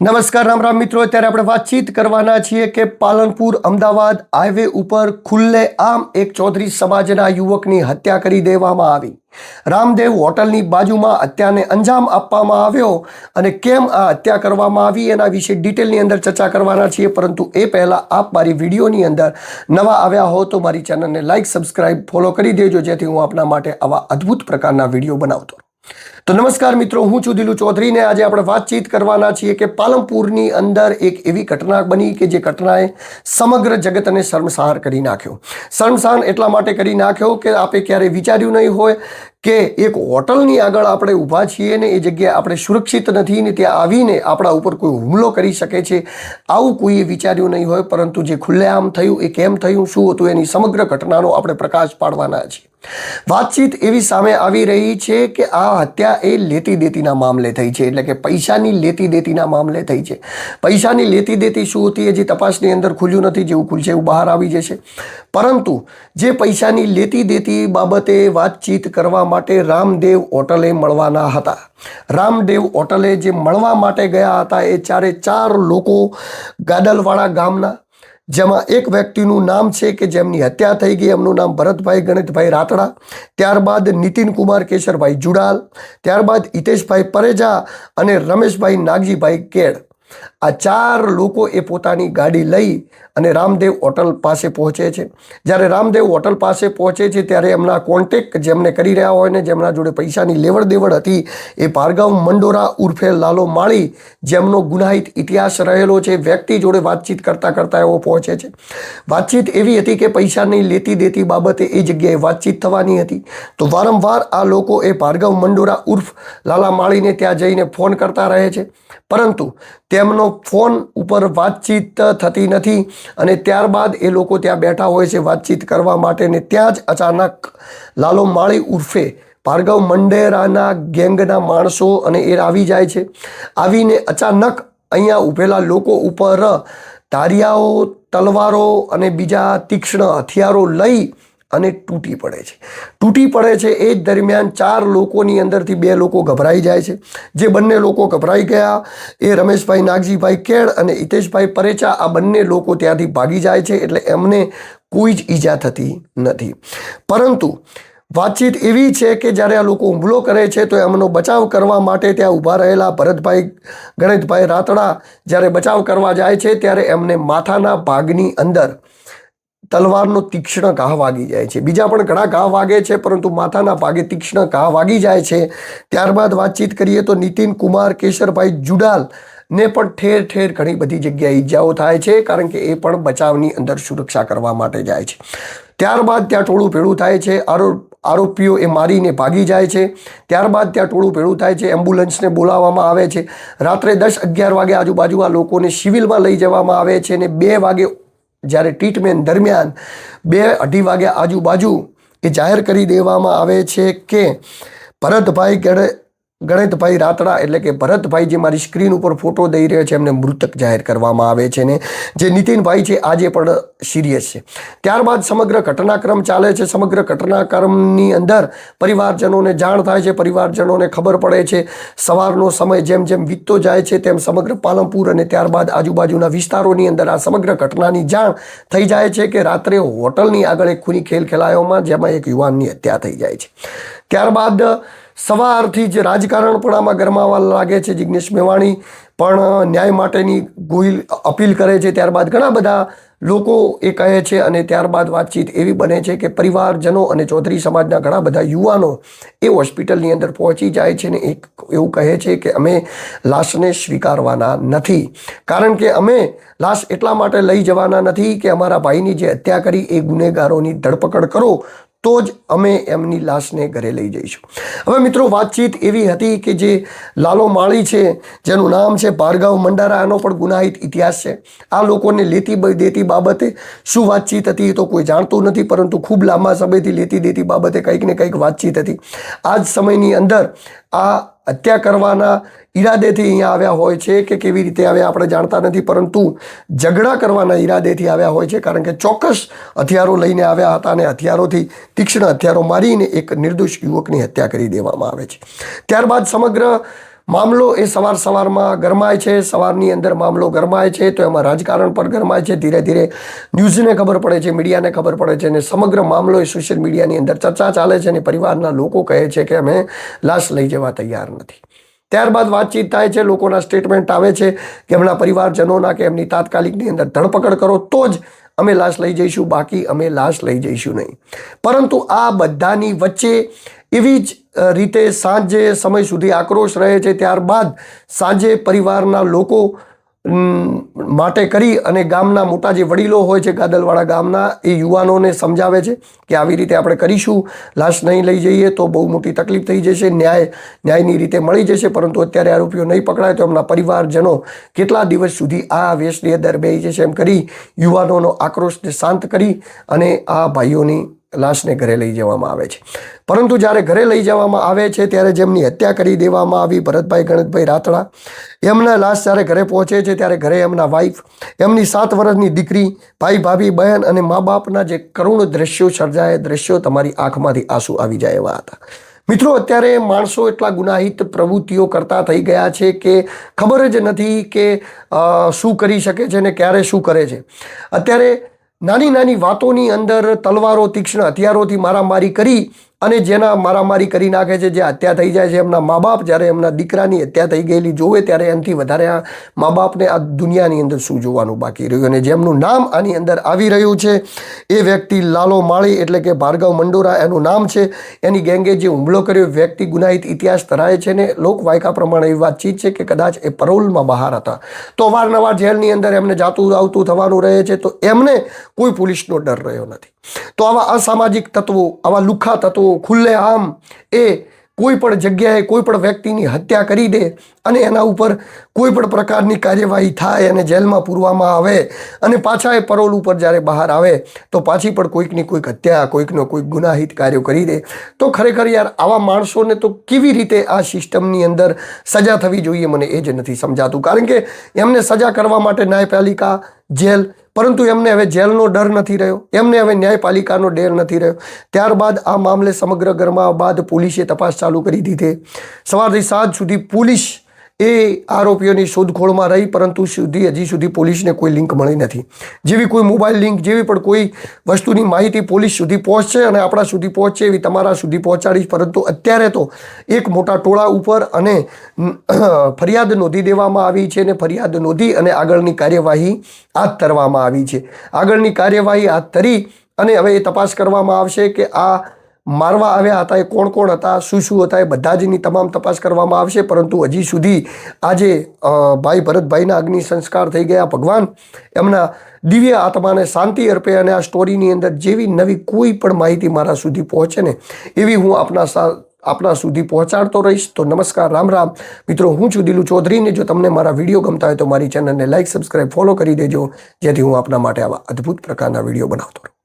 નમસ્કાર, રામ રામ મિત્રો અત્યારે આપણે વાતચીત કરવાના છીએ કે પાલનપુર અમદાવાદ હાઈવે ઉપર ખુલ્લે આમ એક ચૌધરી સમાજના યુવકની હત્યા કરી દેવામાં આવી રામદેવ હોટલની બાજુમાં હત્યાને અંજામ આપવામાં આવ્યો અને કેમ આ હત્યા કરવામાં આવી એના વિશે ડિટેલની અંદર ચર્ચા કરવાના છીએ, પરંતુ એ પહેલાં આપ મારી વિડીયોની અંદર નવા આવ્યા હો તો મારી ચેનલને લાઇક સબસ્ક્રાઇબ, ફોલો કરી દેજો, જેથી હું આપના માટે આવા અદ્ભુત પ્રકારના વીડિયો બનાવતો. તો નમસ્કાર મિત્રો, હું છું દિલુ ચૌધરીને આજે આપણે વાતચીત કરવાના છીએ કે પાલમપુરની અંદર એક એવી ઘટના બની કે જે ઘટનાએ સમગ્ર જગતને શર્મસાર કરી નાખ્યો. શર્મસાર એટલા માટે કરી નાખ્યો કે આપે ક્યારેય વિચાર્યું નહીં હોય કે એક હોટલની આગળ આપણે ઊભા છીએ ને એ જગ્યાએ આપણે સુરક્ષિત નથી ને ત્યાં આવીને આપણા ઉપર કોઈ હુમલો કરી શકે છે, આવું કોઈએ વિચાર્યું નહીં હોય, પરંતુ જે ખુલ્લેઆમ થયું, એ કેમ થયું, શું હતું, એની સમગ્ર ઘટનાનો આપણે પ્રકાશ પાડવાના છીએ. વાતચીત એવી સામે આવી રહી છે કે આ હત્યા એ લેતી દેતીના મામલે થઈ છે. એટલે કે પૈસાની લેતી દેતીના મામલે થઈ છે. પૈસાની લેતી દેતી શું હતી એ જે તપાસની અંદર ખુલ્યું નથી જેવું ખુલશે એવું બહાર આવી જશે. પરંતુ જે પૈસાની લેતી દેતી બાબતે વાતચીત કરવા માટે રામદેવ હોટલે મળવાના હતા. રામદેવ હોટલે જે મળવા માટે ગયા હતા એ ચારે ચાર લોકો ગાદલવાળા ગામના જેમાં એક વ્યક્તિનું નામ છે કે જેમની હત્યા થઈ ગઈ, એમનું નામ ભરતભાઈ, ગણિતભાઈ રાતડા, ત્યારબાદ નીતિનકુમાર કેશરભાઈ જુડાલ, ત્યારબાદ હિતેશભાઈ પરેજા અને રમેશભાઈ નાગજીભાઈ કેડ આ ચાર લોકો એ પોતાની ગાડી લઈ અને રામદેવ હોટલ પાસે પહોંચે છે. જ્યારે રામદેવ હોટલ પાસે પહોંચે છે, ત્યારે એમના કોન્ટેક જેમને કરી રહ્યા હોય ને જેમના જોડે પૈસાની લેવડ દેવડ હતી, એ ભાર્ગવ મંડોરા ઉર્ફે લાલો માળી, જેમનો ગુનાહિત ઇતિહાસ રહેલો છે, વ્યક્તિ જોડે વાતચીત કરતાં કરતાં એવો પહોંચે છે. વાતચીત એવી હતી કે પૈસાની લેતી દેતી બાબતે એ જગ્યાએ વાતચીત થવાની હતી. તો વારંવાર આ લોકો એ ભાર્ગવ મંડોરા ઉર્ફ લાલા માળીને ત્યાં જઈને ફોન કરતા રહે છે. પરંતુ તેમનો ફોન ઉપર વાતચીત થતી નથી અને ત્યારબાદ એ લોકો ત્યાં બેઠા હોય છે વાતચીત કરવા માટે ને ત્યાં જ અચાનક લાલો માળી ઉર્ફે ભાર્ગવ મંડેરાના ગેંગના માણસો અને એ આવી જાય છે. આવીને અચાનક અહીંયા ઊભેલા લોકો ઉપર ધારિયાઓ, તલવારો અને બીજા તીક્ષ્ણ હથિયારો લઈ અને તૂટી પડે છે. તૂટી પડે છે એ જ દરમિયાન ચાર લોકોની અંદરથી બે લોકો ગભરાઈ જાય છે. જે બંને લોકો ગભરાઈ ગયા, એ રમેશભાઈ, નાગજીભાઈ કેળ અને હિતેશભાઈ પરેચા, આ બંને લોકો ત્યાંથી ભાગી જાય છે એટલે એમને કોઈ જ ઈજા થતી નથી. પરંતુ વાતચીત એવી છે કે જ્યારે આ લોકો હુમલો કરે છે તો એમનો બચાવ કરવા માટે ત્યાં ઊભા રહેલા ભરતભાઈ, ગણેશભાઈ રાતડા જ્યારે બચાવ કરવા જાય છે ત્યારે એમને માથાના ભાગની અંદર તલવારનો તીક્ષ્ણ ઘા વાગી જાય છે. બીજા પણ ઘણા ઘા વાગે છે, પરંતુ માથાના ભાગે તીક્ષ્ણ ઘા વાગી જાય છે. ત્યારબાદ વાતચીત કરીએ તો નીતિન કુમાર, કેશરભાઈ જુડાલ ને પણ ઠેર ઠેર ઘણી બધી જગ્યાએ ઈજાઓ થાય છે, કારણ કે એ પણ બચાવની અંદર સુરક્ષા કરવા માટે જાય છે. ત્યારબાદ ત્યાં ટોળું ભેળું થાય છે આરોપ આરોપીઓ એ મારીને ભાગી જાય છે. ત્યારબાદ ત્યાં ટોળું ભેળું થાય છે, એમ્બ્યુલન્સને બોલાવવામાં આવે છે. રાત્રે દસ અગિયાર વાગે આજુબાજુ આ લોકોને સિવિલમાં લઈ જવામાં આવે છે અને બે વાગે જ્યારે ટ્રીટમેન્ટ દરમિયાન બે અઢી વાગ્યા આજુબાજુ એ જાહેર કરી દેવામાં આવે છે કે ભરતભાઈ ગણે ગણિતભાઈ રાતડા એટલે કે ભરતભાઈ જે મારી સ્ક્રીન ઉપર ફોટો દઈ રહ્યો છે, એમને મૃતક જાહેર કરવામાં આવે છે ને. જે નીતિનભાઈ છે, આજે પણ સિરિયસ છે. ત્યારબાદ સમગ્ર ઘટનાક્રમ ચાલે છે. સમગ્ર ઘટનાક્રમની અંદર પરિવારજનોને જાણ થાય છે. પરિવારજનોને ખબર પડે છે. સવારનો સમય જેમ જેમ વીતતો જાય છે, તેમ સમગ્ર પાલનપુર અને ત્યારબાદ આજુબાજુના વિસ્તારોની અંદર આ સમગ્ર ઘટનાની જાણ થઈ જાય છે કે રાત્રે હોટલની આગળ એક ખૂની ખેલ ખેલાયોમાં, જેમાં એક યુવાનની હત્યા થઈ જાય છે. ત્યારબાદ સવારથી જ રાજકારણ પણ આમાં ગરમાવા લાગે છે જિગ્નેશ મેવાણી. પણ ન્યાય માટેની ગોહિલ અપીલ કરે છે. ત્યારબાદ ઘણા બધા લોકો એ કહે છે અને ત્યારબાદ વાતચીત એવી બને છે કે પરિવારજનો અને ચૌધરી સમાજના ઘણા બધા યુવાનો એ હોસ્પિટલની અંદર પહોંચી જાય છે ને એક એવું કહે છે કે અમે લાશને સ્વીકારવાના નથી. કારણ કે અમે લાશ એટલા માટે લઈ જવાના નથી કે અમારા ભાઈની જે હત્યા કરી એ ગુનેગારોની ધરપકડ કરો. તો જ અમે એમની લાશને ઘરે લઈ જઈશું. હવે મિત્રો, વાતચીત એવી હતી કે જે લાલો માળી છે, જેનું નામ છે ભાર્ગવ મંડારા એનો પણ ગુનાહિત ઇતિહાસ છે. આ લોકોને લેતી દેતી બાબતે શું વાતચીત હતી એ તો કોઈ જાણતું નથી, પરંતુ ખૂબ લાંબા સમયથી લેતી દેતી બાબતે કંઈક ને કંઈક વાતચીત હતી. આ જ સમયની અંદર આ હત્યા કરવાના ઈરાદેથી અહીંયા આવ્યા હોય છે કે કેવી રીતે આવ્યા આપણે જાણતા નથી, પરંતુ ઝઘડા કરવાના ઈરાદેથી આવ્યા હોય છે, કારણ કે ચોક્કસ હથિયારો લઈને આવ્યા હતા અને હથિયારોથી તીક્ષ્ણ હથિયારો મારીને એક નિર્દોષ યુવકની હત્યા કરી દેવામાં આવે છે. ત્યારબાદ સમગ્ર મામલો એ સવાર સવારમાં ગરમાય છે, સવારની અંદર મામલો ગરમાય છે, તો એમાં રાજકારણ પણ ગરમાય છે. ધીરે ધીરે ન્યૂઝને ખબર પડે છે, મીડિયાને ખબર પડે છે અને સમગ્ર મામલો એ સોશિયલ મીડિયાની અંદર ચર્ચા ચાલે છે અને પરિવારના લોકો કહે છે કે અમે લાશ લઈ જવા તૈયાર નથી. ત્યારબાદ વાતચીત થાય છે, લોકોના સ્ટેટમેન્ટ આવે છે કે એમના પરિવારજનોના કે એમની તાત્કાલિકની અંદર ધરપકડ કરો, તો જ અમે લાશ લઈ જઈશું, બાકી અમે લાશ લઈ જઈશું નહીં. પરંતુ આ બધાની વચ્ચે એવી જ રીતે સાંજે સમય સુધી આક્રોશ રહે છે. ત્યારબાદ સાંજે પરિવારના લોકો માટે કરી અને ગામના મોટા જે વડીલો હોય છે ગાદલવાડા ગામના, એ યુવાનોને સમજાવે છે કે આવી રીતે આપણે કરીશું. લાશ નહીં લઈ જઈએ તો બહુ મોટી તકલીફ થઈ જશે, ન્યાય, ન્યાયની રીતે મળી જશે, પરંતુ અત્યારે આરોપીઓ નહીં પકડાય તો એમના પરિવારજનો કેટલા દિવસ સુધી આ વેશની અંદર બેસી જશે એમ કરી યુવાનોનો આક્રોશને શાંત કરી અને આ ભાઈઓની લાશને ઘરે લઈ જવામાં આવે છે. પરંતુ જ્યારે ઘરે લઈ જવામાં આવે છે, ત્યારે જેમની હત્યા કરી દેવામાં આવી, ભરતભાઈ, ગણેશભાઈ રાતડા, એમના લાશ જ્યારે ઘરે પહોંચે છે, ત્યારે ઘરે એમના વાઈફ એમની સાત વર્ષની દીકરી, ભાઈ, ભાભી, બહેન અને મા બાપના જે કરુણ દ્રશ્યો સર્જાય દ્રશ્યો તમારી આંખમાંથી આંસુ આવી જાય એવા હતા. મિત્રો, અત્યારે માણસો એટલા ગુનાહિત પ્રવૃત્તિઓ કરતા થઈ ગયા છે કે ખબર જ નથી કે શું કરી શકે છે ને ક્યારે શું કરે છે. અત્યારે નાની નાની વાતોની અંદર તલવારો તીક્ષ્ણ હથિયારોથી મારામારી કરી અને જેના મારામારી કરી નાખે છે, જે હત્યા થઈ જાય છે, એમના મા બાપ જ્યારે એમના દીકરાની હત્યા થઈ ગયેલી જોવે ત્યારે એનાથી વધારે આ મા બાપને આ દુનિયાની અંદર શું જોવાનું બાકી રહ્યું? અને જેમનું નામ આની અંદર આવી રહ્યું છે, એ વ્યક્તિ લાલો માળી એટલે કે ભાર્ગવ મંડોરા એનું નામ છે. એની ગેંગે જે હુમલો કર્યો, વ્યક્તિ ગુનાહિત ઇતિહાસ ધરાવે છે ને લોકવાયકા પ્રમાણે એવી વાતચીત છે કે કદાચ એ પરોલમાં બહાર હતા. તો અવારનવાર જેલની અંદર એમને જાતું આવતું થવાનું રહે છે, તો એમને કોઈ પોલીસનો ડર રહ્યો નથી. તો આવા અસામાજિક તત્વો, આવા લુખા તત્વો ખુલ્લે આમ એ કોઈ પણ જગ્યાએ કોઈ પણ વ્યક્તિની હત્યા કરી દે અને એના ઉપર કોઈ પણ પ્રકારની કાર્યવાહી થાય અને જેલમાં પૂરવામાં આવે અને પાછા એ પરોલ ઉપર જ્યારે બહાર આવે તો પાછી પણ કોઈકની કોઈક હત્યા, કોઈકનો કોઈક ગુનાહિત કાર્યો કરી દે. તો ખરેખર યાર, આવા માણસોને તો કેવી રીતે આ સિસ્ટમની અંદર સજા થવી જોઈએ મને એ જ નથી સમજાતું. કારણ કે એમને સજા કરવા માટે ન્યાયપાલિકા જેલ. પરંતુ એમને હવે જેલનો ડર નથી રહ્યો. એમને હવે ન્યાયપાલિકાનો ડર નથી રહ્યો. ત્યારબાદ આ મામલે સમગ્ર ગરમા બાદ પોલીસે તપાસ ચાલુ કરી દીધી. સવારથી સાંજ સુધી પોલીસ એ આરોપીઓની શોધખોળમાં રહી, પરંતુ સુધી, હજી સુધી પોલીસને કોઈ લિંક મળી નથી. જેવી કોઈ મોબાઈલ લિંક, જેવી પણ કોઈ વસ્તુની માહિતી પોલીસ સુધી પહોંચશે અને આપણા સુધી પહોંચશે એવી તમારા સુધી પહોંચાડીશ, પરંતુ અત્યારે તો એક મોટા ટોળા ઉપર અને ફરિયાદ નોંધી દેવામાં આવી છે અને ફરિયાદ નોંધી અને આગળની કાર્યવાહી હાથ ધરવામાં આવી છે. આગળની કાર્યવાહી હાથ ધરી અને હવે એ તપાસ કરવામાં આવશે કે આ મારવા આવ્યા હતા એ કોણ કોણ હતા, શું શું હતા એ બધા જની તમામ તપાસ કરવામાં આવશે. પરંતુ હજી સુધી આજે ભાઈ ભરતભાઈના અગ્નિ સંસ્કાર થઈ ગયા. ભગવાન એમના દિવ્ય આત્માને શાંતિ અર્પે અને આ સ્ટોરીની અંદર જેવી નવી કોઈ પણ માહિતી મારા સુધી પહોંચે ને, એવી હું આપના આપના સુધી પહોંચાડતો રહીશ. તો નમસ્કાર, રામ રામ. મિત્રો, હું છું દિલુ ચૌધરીને જો તમને મારા વીડિયો ગમતા હોય તો મારી ચેનલને લાઇક સબસ્ક્રાઇબ ફોલો કરી દેજો. જેથી હું આપના માટે આવા અદ્ભુત પ્રકારના વીડિયો બનાવતો રહું.